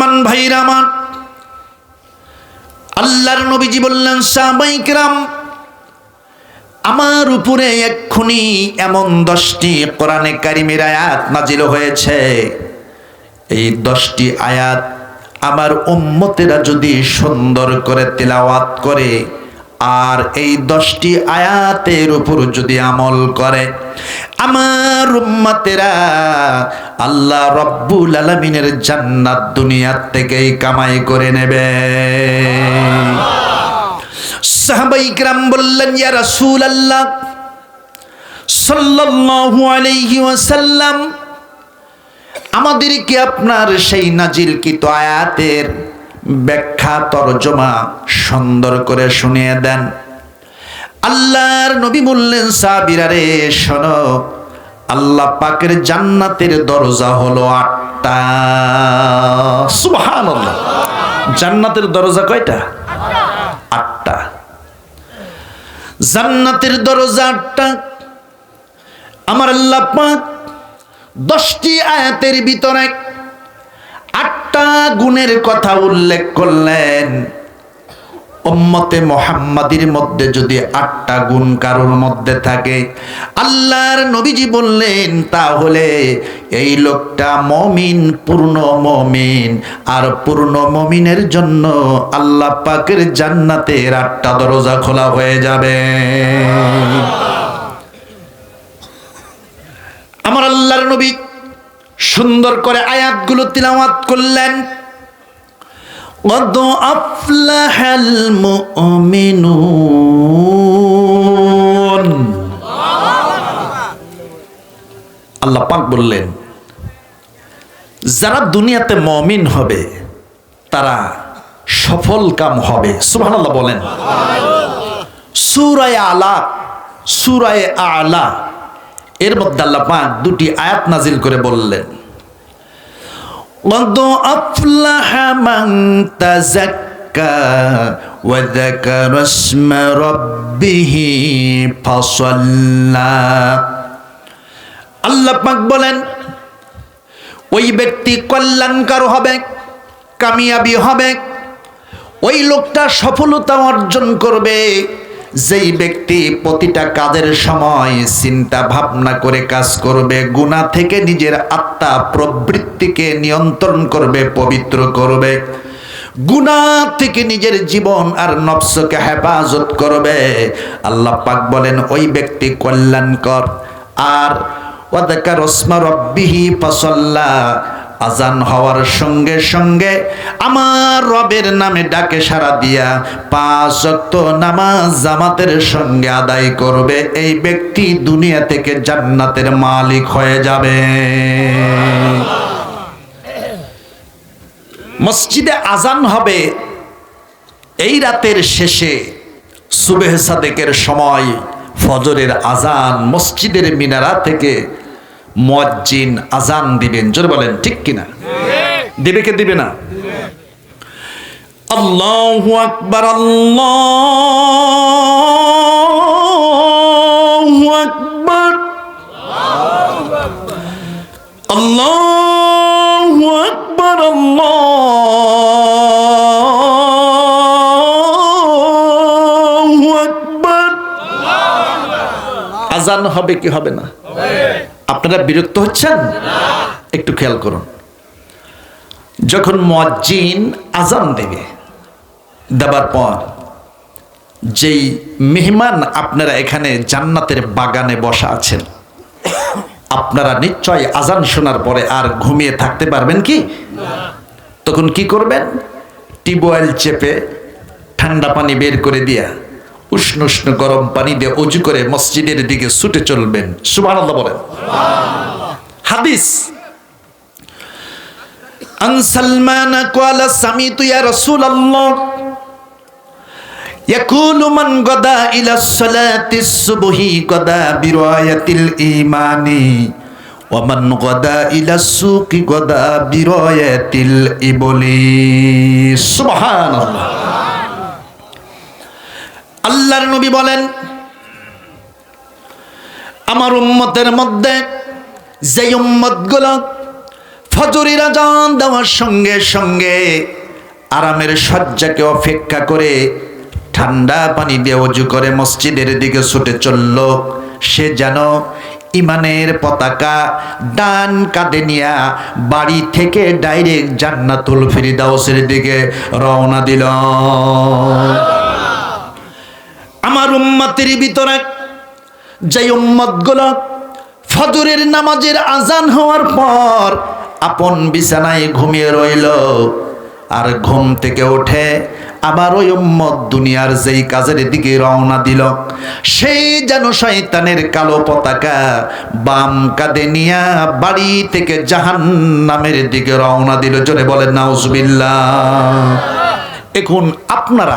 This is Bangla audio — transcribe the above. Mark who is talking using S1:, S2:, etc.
S1: মুসলমান ভাইরা আমার, আল্লাহর নবীজি বললেন সাবাইকরাম আমার উপরে এক্ষুনি এমন দশটি কোরআনে কারিমের আয়াত নাজিল হয়েছে। এই দশটি আয়াত আমার উম্মতেরা যদি সুন্দর করে তেলাওয়াত করে আর এই দশটি আয়াতের উপর যদি আমল করে, আমার উম্মাতেরা আল্লাহ রব্বুল আলমিনের জান্নাত দুনিয়ার থেকেই কামাই করে নেবে। সাহাবাই গ্রাম বললেন, ইয়া রাসূল আল্লাহ সাল্লাল্লাহু আলাইহি ওয়াসাল্লাম, আমাদেরকে আপনার সেই নাজিলকৃত আয়াতের ব্যাখ্যা তরজমা সুন্দর করে শুনিয়ে দেন। আল্লাহর নবী বললেন সাবিরারে শোনো, আল্লাহ পাকের জান্নাতের দরজা হলো আটটা। সুবহানাল্লাহ। জান্নাতের দরজা কয়টা? আটটা। জান্নাতের দরজা আটটা। আমার আল্লাহ পাক দশটি আয়াতের ভিতরে আটটা গুণের কথা উল্লেখ করলেন। উম্মতে মোহাম্মদের মধ্যে যদি আটটা গুণ কারোর মধ্যে থাকে, আল্লাহর নবীজি বললেন, তাহলে এই লোকটা মমিন, পূর্ণ মমিন। আর পূর্ণ মমিনের জন্য আল্লাহ পাকের জান্নাতের আটটা দরজা খোলা হয়ে যাবে। আমার আল্লাহর নবী সুন্দর করে আয়াতগুলো তিলাওয়াত করলেন قد أفلح المؤمنون আল্লাহ পাক বললেন যারা দুনিয়াতে মমিন হবে তারা সফল কাম হবে সুবহানাল্লাহ বলেন সূরায়ে আলা সূরায়ে আলা এর মধ্যে আল্লাহ পাক দুটি আয়াত নাজিল করে বললেন قد أفلح من تزكى وذكر اسم ربه فصلى আল্লাহ পাক বলেন ওই ব্যক্তি কল্যাণকার হবে কামিয়াবি হবে ওই লোকটা সফলতা অর্জন করবে যেই ব্যক্তি প্রতিটা কাজের সময় চিন্তা ভাবনা করে কাজ করবে গুণা থেকে নিজের আত্মা প্রবৃত্তিকে নিয়ন্ত্রণ করবে, পবিত্র করবে। গুণা থেকে নিজের জীবন আর নফসকে হেফাজত করবে। আল্লাহ পাক বলেন, ওই ব্যক্তি কল্যাণকর। আর ওয়াদাকার ওসমা রব্বিহি ফসল্লা আজান হওয়ার সঙ্গে সঙ্গে আমার রবের নামে ডাকে সারা দিয়া পাঁচ ওয়াক্ত নামাজ জামাতের সঙ্গে আদায় করবে। এই ব্যক্তি দুনিয়া থেকে জান্নাতের মালিক হয়ে যাবে। মসজিদে আজান হবে। এই রাতের শেষে সুবেহ সাদেকের সময় ফজরের আজান মসজিদের মিনারা থেকে মজ্জিন আজান দিবেন। জোর বলেন, ঠিক কিনা? দিবে কে দিবে না? আল্লাহ আকবার আল্লাহ আকবার। আল্লাহ আকবার আল্লাহ আকবার। আজান হবে কি হবে না? আপনারা বিরক্ত হচ্ছেন? একটু খেয়াল করুন। যখন মজ্জিন আজান দেবে, দেবার পর যেই মেহমান আপনারা এখানে জান্নাতের বাগানে বসা আছেন, আপনারা নিশ্চয় আজান শোনার পরে আর ঘুমিয়ে থাকতে পারবেন কি? তখন কি করবেন? টিউবওয়েল চেপে ঠান্ডা পানি বের করে দিয়া উষ্ণ উষ্ণ গরম পানি দিয়ে অজু করে মসজিদের দিকে ছুটে চলবেন সুবহানাল্লাহ বলেন হাদিস আন সালমান قال سمعت يا رسول الله يقول من غدا إلى الصلاة الصبح غدا برواية الإيمان ومن غدا إلى السوق غدا برواية الإبل سبحان الله আল্লাহর নবী বলেন, আমার উম্মতের মধ্যে যে উম্মতগুলো ফজরের আজান দেওয়ার সঙ্গে সঙ্গে আরামের শয্যাকে অপেক্ষা করে ঠান্ডা পানি দিয়ে অজু করে মসজিদের দিকে ছুটে চলল, সে যেন ইমানের পতাকা ডান কাঁধে নিয়া বাড়ি থেকে ডাইরেক্ট জান্নাতুল ফিরিদাউসের দিকে রওনা দিল। আমার উম্মাতের ভিতরে যে উম্মতগুলো ফজরের নামাজের আজান হওয়ার পর আপন বিছানায় ঘুমিয়ে রইল আর ঘুম থেকে ওঠে আবার ওই উম্মত দুনিয়ার যেই কাজের দিকে রওনা দিল, সেই যেন শয়তানের কালো পতাকা বাম কাঁধে নিয়া বাড়ি থেকে জাহান নামের দিকে রওনা দিল। জোরে বলেন, নাউজবিল্লাহ। এখন আপনারা